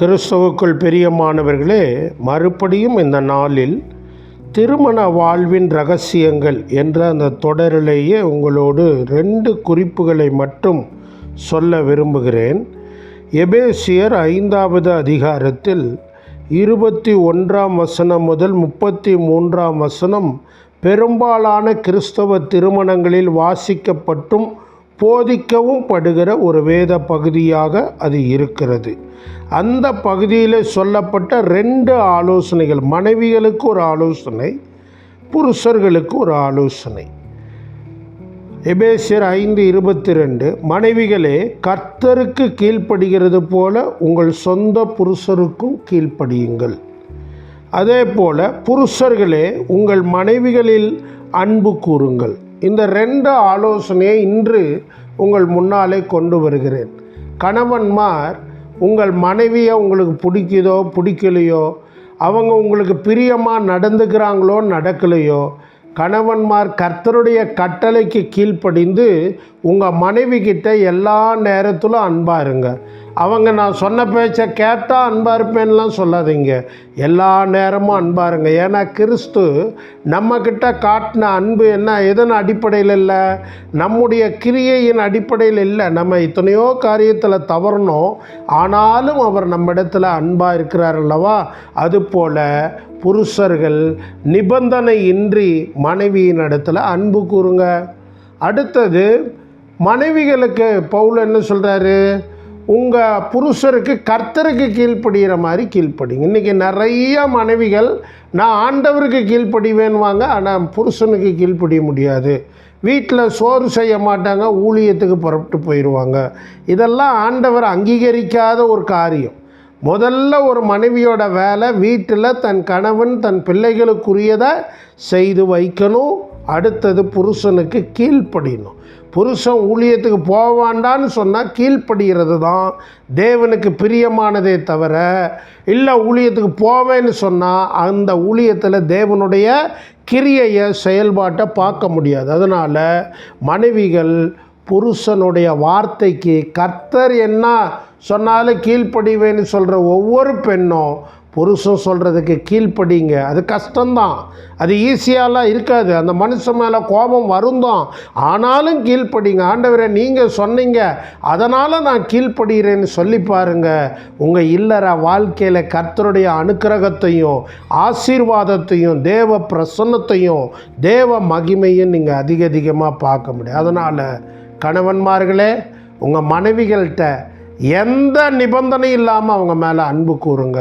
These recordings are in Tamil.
கிறிஸ்தவுக்குள் பிரியமானவர்களே மறுபடியும் இந்த நாளில் திருமண வாழ்வின் ரகசியங்கள் என்ற அந்த தொடரிலேயே உங்களோடு ரெண்டு குறிப்புகளை மட்டும் சொல்ல விரும்புகிறேன். எபேசியர் ஐந்தாவது அதிகாரத்தில் இருபத்தி ஒன்றாம் வசனம் முதல் முப்பத்தி மூன்றாம் வசனம் பெரும்பாலான கிறிஸ்தவ திருமணங்களில் வாசிக்கப்பட்டும் போதிக்கவும் படுகிற ஒரு வேத பகுதியாக அது இருக்கிறது. அந்த பகுதியில் சொல்லப்பட்ட ரெண்டு ஆலோசனைகள் மனைவிகளுக்கு ஒரு ஆலோசனை புருஷர்களுக்கு ஒரு ஆலோசனை. எபேசியர் ஐந்து இருபத்தி ரெண்டு மனைவிகளே கர்த்தருக்கு கீழ்ப்படுகிறது போல உங்கள் சொந்த புருஷருக்கும் கீழ்ப்படியுங்கள். அதே போல புருஷர்களே உங்கள் மனைவிகளில் அன்பு கூறுங்கள். இந்த ரெண்டு ஆலோசனையை இன்று உங்கள் முன்னாலே கொண்டு வருகிறேன். கணவன்மார் உங்கள் மனைவியை உங்களுக்கு பிடிக்குதோ பிடிக்கலையோ அவங்க உங்களுக்கு பிரியமாக நடந்துக்கிறாங்களோ நடக்கலையோ கணவன்மார் கர்த்தருடைய கட்டளைக்கு கீழ்ப்படிந்து உங்கள் மனைவி கிட்ட எல்லா நேரத்திலும் அன்பாக இருங்க. அவங்க நான் சொன்ன பேச்சை கேட்டால் அன்பாக இருப்பேன்லாம் சொல்லாதீங்க. எல்லா நேரமும் அன்பாக இருங்க. ஏன்னா கிறிஸ்து நம்மக்கிட்ட காட்டின அன்பு என்ன? எதன் அடிப்படையில் இல்லை? நம்முடைய கிரியையின் அடிப்படையில் இல்லை. நம்ம எத்தனையோ காரியத்தில் தவறணும். ஆனாலும் அவர் நம்ம இடத்துல அன்பாக இருக்கிறார் அல்லவா? அதுபோல் புருஷர்கள் நிபந்தனை இன்றி மனைவியின் இடத்துல அன்பு கூறுங்க. அடுத்தது மனைவிகளுக்கு பவுல் என்ன சொல்கிறாரு உங்கள் புருஷருக்கு கர்த்தருக்கு கீழ்ப்படுகிற மாதிரி கீழ்ப்படிங்க. இன்றைக்கி நிறைய மனைவிகள் நான் ஆண்டவருக்கு கீழ்ப்படிவேன்வாங்க ஆனால் புருஷனுக்கு கீழ்ப்படிய முடியாது. வீட்டில் சோறு செய்ய மாட்டாங்க ஊழியத்துக்கு புறப்பட்டு போயிடுவாங்க இதெல்லாம் ஆண்டவர் அங்கீகரிக்காத ஒரு காரியம். முதல்ல ஒரு மனைவியோட வேலை வீட்டில் தன் கணவன் தன் பிள்ளைகளுக்குரியதை செய்து வைக்கணும். அடுத்தது புருஷனுக்கு கீழ்ப்படியணும். புருஷன் ஊழியத்துக்கு போவாண்டான்னு சொன்னால் கீழ்ப்படுகிறது தான். தேவனுக்கு பிரியமானதே தவிர இல்லை ஊழியத்துக்கு போவேன்னு சொன்னால் அந்த ஊழியத்தில் தேவனுடைய கிரியையை செயல்பாட்டை பார்க்க முடியாது. அதனால் மனைவிகள் புருஷனுடைய வார்த்தைக்கு கர்த்தர் என்ன சொன்னாலும் கீழ்ப்படிவேன்னு சொல்கிற ஒவ்வொரு பெண்ணும் புருஷன் சொல்கிறதுக்கு கீழ்ப்படிங்க. அது கஷ்டம்தான். அது ஈஸியாலாம் இருக்காது. அந்த மனுஷன் மேலே கோபம் வருந்தோம். ஆனாலும் கீழ்ப்படிங்க. ஆண்டவரை நீங்கள் சொன்னீங்க. அதனால் நான் கீழ்ப்படுகிறேன்னு சொல்லி பாருங்க. உங்கள் இல்லற வாழ்க்கையில் கர்த்தருடைய அனுக்கிரகத்தையும் ஆசீர்வாதத்தையும் தேவ பிரசன்னத்தையும் தேவ மகிமையும் நீங்கள் அதிக அதிகமாக பார்க்க முடியும். அதனால் கணவன்மார்களே உங்கள் மனைவிகள்கிட்ட எந்த நிபந்தனையும் இல்லாமல் அவங்க மேலே அன்பு கூறுங்க.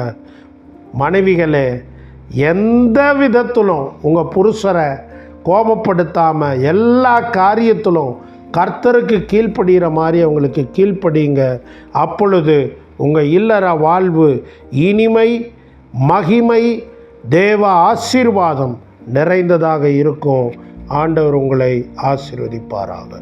மனைவிகளே எந்த விதத்திலும் உங்கள் புருஷரை கோபப்படுத்தாமல் எல்லா காரியத்திலும் கர்த்தருக்கு கீழ்ப்படுகிற மாதிரி அவங்களுக்கு கீழ்ப்படிங்க. அப்பொழுது உங்கள் இல்லற வாழ்வு இனிமை மகிமை தேவ ஆசீர்வாதம் நிறைந்ததாக இருக்கும். ஆண்டவர் உங்களை ஆசீர்வதிப்பாராக.